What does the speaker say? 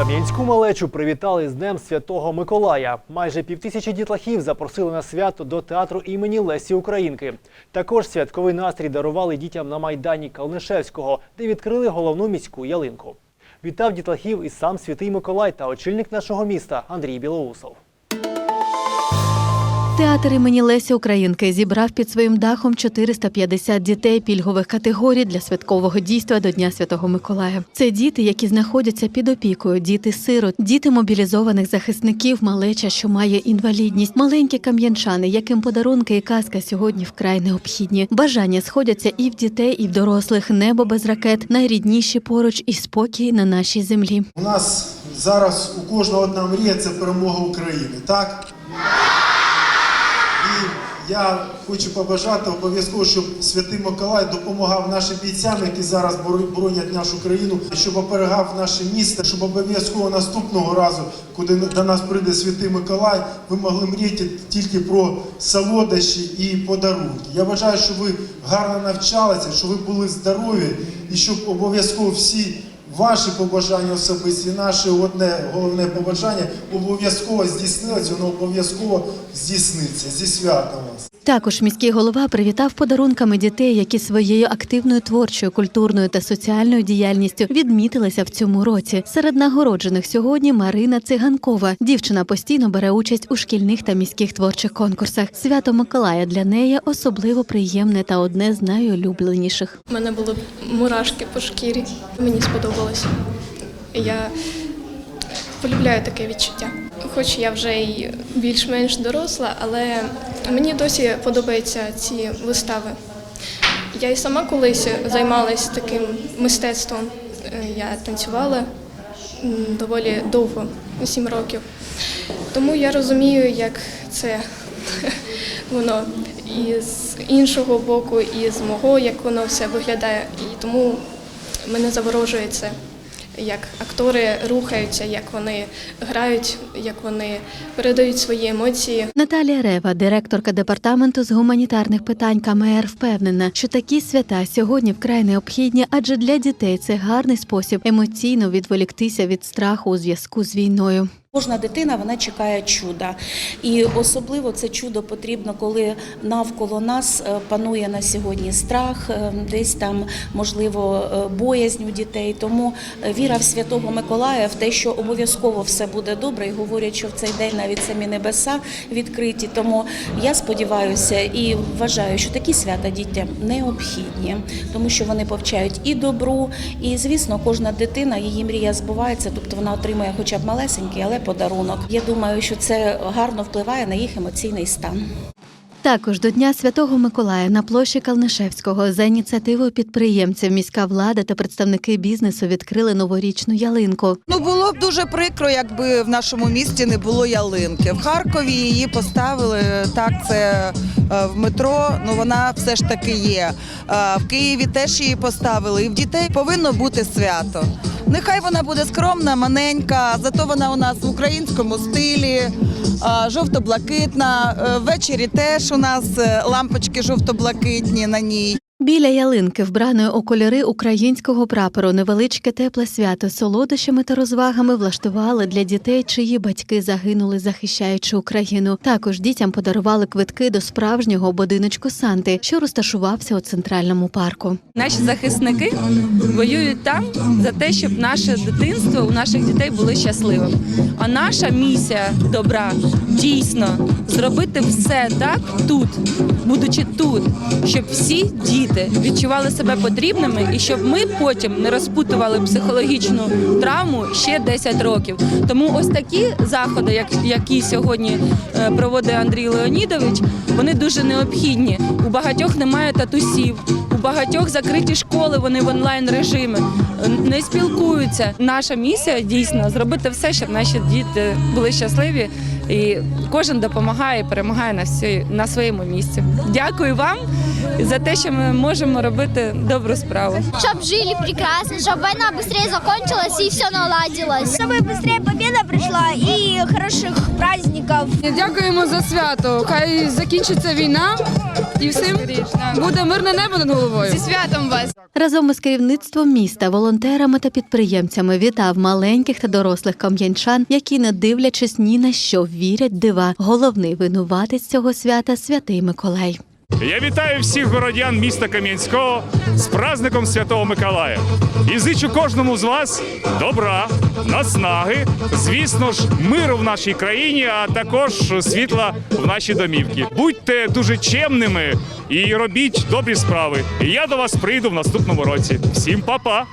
Кам'янську малечу привітали з Днем Святого Миколая. Майже півтисячі дітлахів запросили на свято до театру імені Лесі Українки. Також святковий настрій дарували дітям на майдані Калнишевського, де відкрили головну міську ялинку. Вітав дітлахів і сам святий Миколай та очільник нашого міста Андрій Білоусов. Театр імені Лесі Українки зібрав під своїм дахом 450 дітей пільгових категорій для святкового дійства до Дня Святого Миколая. Це діти, які знаходяться під опікою, діти сирот, діти мобілізованих захисників, малеча, що має інвалідність, маленькі кам'янчани, яким подарунки і казка сьогодні вкрай необхідні. Бажання сходяться і в дітей, і в дорослих. Небо без ракет, найрідніші поруч і спокій на нашій землі. У нас зараз у кожного одна мрія це перемога України, так? Я хочу побажати обов'язково, щоб Святий Миколай допомагав нашим бійцям, які зараз боро- боронять нашу країну, щоб оберегав наше місто, щоб обов'язково наступного разу, куди до нас прийде Святий Миколай, ви могли мріяти тільки про солодощі і подарунки. Я бажаю, щоб ви гарно навчалися, щоб ви були здорові і щоб обов'язково всі Ваші побажання особисті, наше одне головне побажання обов'язково здійснилося, воно обов'язково здійсниться. Зі святом вас. Також міський голова привітав подарунками дітей, які своєю активною творчою, культурною та соціальною діяльністю відмітилися в цьому році. Серед нагороджених сьогодні Марина Циганкова. Дівчина постійно бере участь у шкільних та міських творчих конкурсах. Свято Миколая для неї особливо приємне та одне з найулюбленіших. У мене були мурашки по шкірі. Мені сподобалося. Я полюбляю таке відчуття. Хоч я вже й більш-менш доросла, але мені досі подобаються ці вистави. Я і сама колись займалася таким мистецтвом. Е, Я танцювала доволі довго, 7 років. Тому я розумію, як це воно і з іншого боку, і з мого, як воно все виглядає. І тому мене заворожує це, як актори рухаються, як вони грають, як вони передають свої емоції. Наталія Рева, директорка департаменту з гуманітарних питань КМР, впевнена, що такі свята сьогодні вкрай необхідні, адже для дітей це гарний спосіб емоційно відволіктися від страху у зв'язку з війною. Кожна дитина вона чекає чуда, і особливо це чудо потрібно, коли навколо нас е, панує на сьогодні страх, е, десь там можливо е, боязнь у дітей. Тому віра в святого Миколая в те, що обов'язково все буде добре, і говорять, що в цей день навіть самі небеса відкриті. Тому я сподіваюся і вважаю, що такі свята дітям необхідні, тому що вони повчають і добру, і звісно, кожна дитина її мрія збувається, тобто вона отримує хоча б малесенький, але подарунок. Я думаю, що це гарно впливає на їх емоційний стан. Також до Дня Святого Миколая на площі Калнишевського за ініціативою підприємців міська влада та представники бізнесу відкрили новорічну ялинку. Ну було б дуже прикро, якби в нашому місті не було ялинки. В Харкові її поставили так. Це е, в метро. Ну вона все ж таки є. Е, В Києві теж її поставили. І в дітей повинно бути свято. Нехай вона буде скромна, маленька, зато вона у нас в українському стилі, е, жовто-блакитна. Е, Ввечері теж у нас е, лампочки жовто-блакитні на ній. Біля ялинки, вбраної у кольори українського прапору, невеличке тепле свято солодощами та розвагами влаштували для дітей, чиї батьки загинули, захищаючи Україну. Також дітям подарували квитки до справжнього будиночку Санти, що розташувався у центральному парку. Наші захисники воюють там за те, щоб наше дитинство у наших дітей було щасливим. А наша місія добра дійсно зробити все так тут, будучи тут, щоб всі діти відчували себе потрібними і щоб ми потім не розпутували психологічну травму ще 10 років. Тому ось такі заходи, як які сьогодні е, проводить Андрій Леонідович, вони дуже необхідні. У багатьох немає татусів, багатьох закриті школи, вони в онлайн режимі не спілкуються. Наша місія дійсно зробити все, щоб наші діти були щасливі, і кожен допомагає, і перемагає на всі на своєму місці. Дякую вам за те, що ми можемо робити добру справу. Чтоб жили прекрасно, чтобы война быстрее закончилась и все наладилось. Чтобы быстрее победа пришла и хороших праздников. Дякуємо за свято. Хай закінчиться війна І всім буде мирне небо над головою. Зі святом вас! Разом із керівництвом міста, волонтерами та підприємцями вітав маленьких та дорослих кам'янчан, які, не дивлячись ні на що, вірять дива. Головний винуватець цього свята святий Миколай. Я вітаю всіх городян міста Кам'янського з праздником Святого Миколая. І зичу кожному з вас добра, наснаги, звісно ж, миру в нашій країні, а також світла в наші домівки. Будьте дуже чемними і робіть добрі справи. І я до вас прийду в наступному році. Всім па-па!